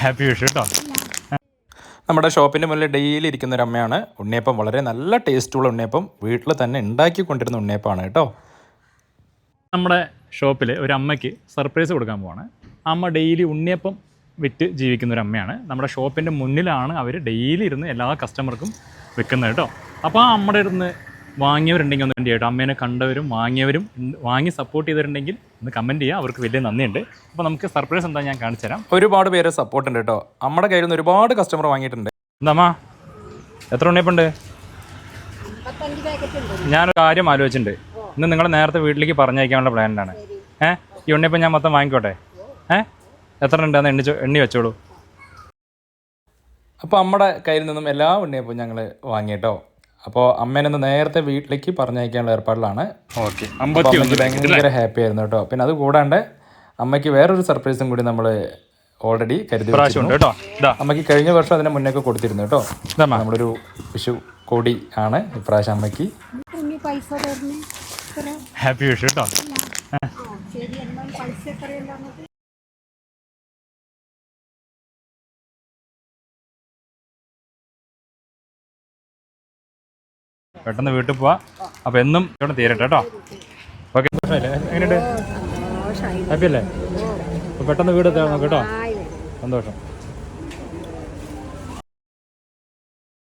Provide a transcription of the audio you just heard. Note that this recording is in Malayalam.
ഹാപ്പി വിഷു കേട്ടോ. നമ്മുടെ ഷോപ്പിന്റെ മുന്നിൽ ഡെയിലി ഇരിക്കുന്ന ഒരു അമ്മയാണ്. ഉണ്ണിയപ്പം വളരെ നല്ല ടേസ്റ്റുള്ള ഉണ്ണിയപ്പം വീട്ടിൽ തന്നെ ഉണ്ടാക്കിക്കൊണ്ടിരുന്ന ഉണ്ണിയപ്പമാണ് കേട്ടോ. നമ്മുടെ ഷോപ്പിൽ ഒരു അമ്മയ്ക്ക് സർപ്രൈസ് കൊടുക്കാൻ പോവാണ്. അമ്മ ഡെയിലി ഉണ്ണിയപ്പം വിറ്റ് ജീവിക്കുന്ന ഒരു അമ്മയാണ്. നമ്മുടെ ഷോപ്പിന്റെ മുന്നിലാണ് അവർ ഡെയിലി ഇരുന്ന് എല്ലാ കസ്റ്റമർക്കും വെക്കുന്നത് കേട്ടോ. അപ്പോൾ ആ അമ്മയുടെ ഇരുന്ന് വാങ്ങിയവരുണ്ടെങ്കിൽ ഒന്ന് വേണ്ടി കേട്ടോ. അമ്മേനെ കണ്ടവരും വാങ്ങിയവരും വാങ്ങി സപ്പോർട്ട് ചെയ്തിട്ടുണ്ടെങ്കിൽ ഒന്ന് കമന്റ് ചെയ്യുക. അവർക്ക് വലിയ നന്ദിയുണ്ട്. അപ്പോൾ നമുക്ക് സർപ്രൈസ് എന്താ ഞാൻ കാണിച്ചു തരാം. ഒരുപാട് പേര് സപ്പോർട്ട് ഉണ്ട് കേട്ടോ. നമ്മുടെ കയ്യിൽ നിന്ന് ഒരുപാട് കസ്റ്റമർ വാങ്ങിയിട്ടുണ്ട്. എന്താ എത്ര ഉണ്ണിയപ്പുണ്ട്? ഞാനൊരു കാര്യം ആലോചിച്ചിട്ടുണ്ട്. ഇന്ന് നിങ്ങളെ നേരത്തെ വീട്ടിലേക്ക് പറഞ്ഞയക്കാനുള്ള പ്ലാനിലാണ് ഏ? ഈ ഉണ്ണിയപ്പം ഞാൻ മൊത്തം വാങ്ങിക്കോട്ടെ? ഏ? എത്ര ഉണ്ട്? എന്ന് എണ്ണി എണ്ണി വെച്ചോളൂ. അപ്പോൾ നമ്മുടെ കയ്യിൽ നിന്നും എല്ലാ ഉണ്ണിയപ്പം ഞങ്ങൾ വാങ്ങിയിട്ടോ അപ്പോൾ അമ്മേനൊന്ന് നേരത്തെ വീട്ടിലേക്ക് പറഞ്ഞയക്കാനുള്ള ഏർപ്പാടിലാണ്. ഓക്കെ. ഭയങ്കര ഹാപ്പി ആയിരുന്നു കേട്ടോ. പിന്നെ അത് കൂടാണ്ട് അമ്മയ്ക്ക് വേറൊരു സർപ്രൈസും കൂടി നമ്മൾ ഓൾറെഡി കരുതി കേട്ടോ. അമ്മയ്ക്ക് കഴിഞ്ഞ വർഷം അതിന് മുന്നേക്ക് കൊടുത്തിരുന്നു കേട്ടോ. നമ്മളൊരു വിഷു കൊടി ആണ് ഇപ്രാവശ്യം അമ്മയ്ക്ക്. ഹാപ്പി വിഷു കേട്ടോ. പെട്ടെന്ന് വീട്ടിൽ പോവാ. അപ്പോൾ എന്നും ഇവിടെ തീരട്ടെ കേട്ടോ. ഓക്കെ. എങ്ങനെയുണ്ട്? ഹാപ്പി അല്ലേ പെട്ടെന്ന് വീട് നോക്ക് കേട്ടോ. സന്തോഷം.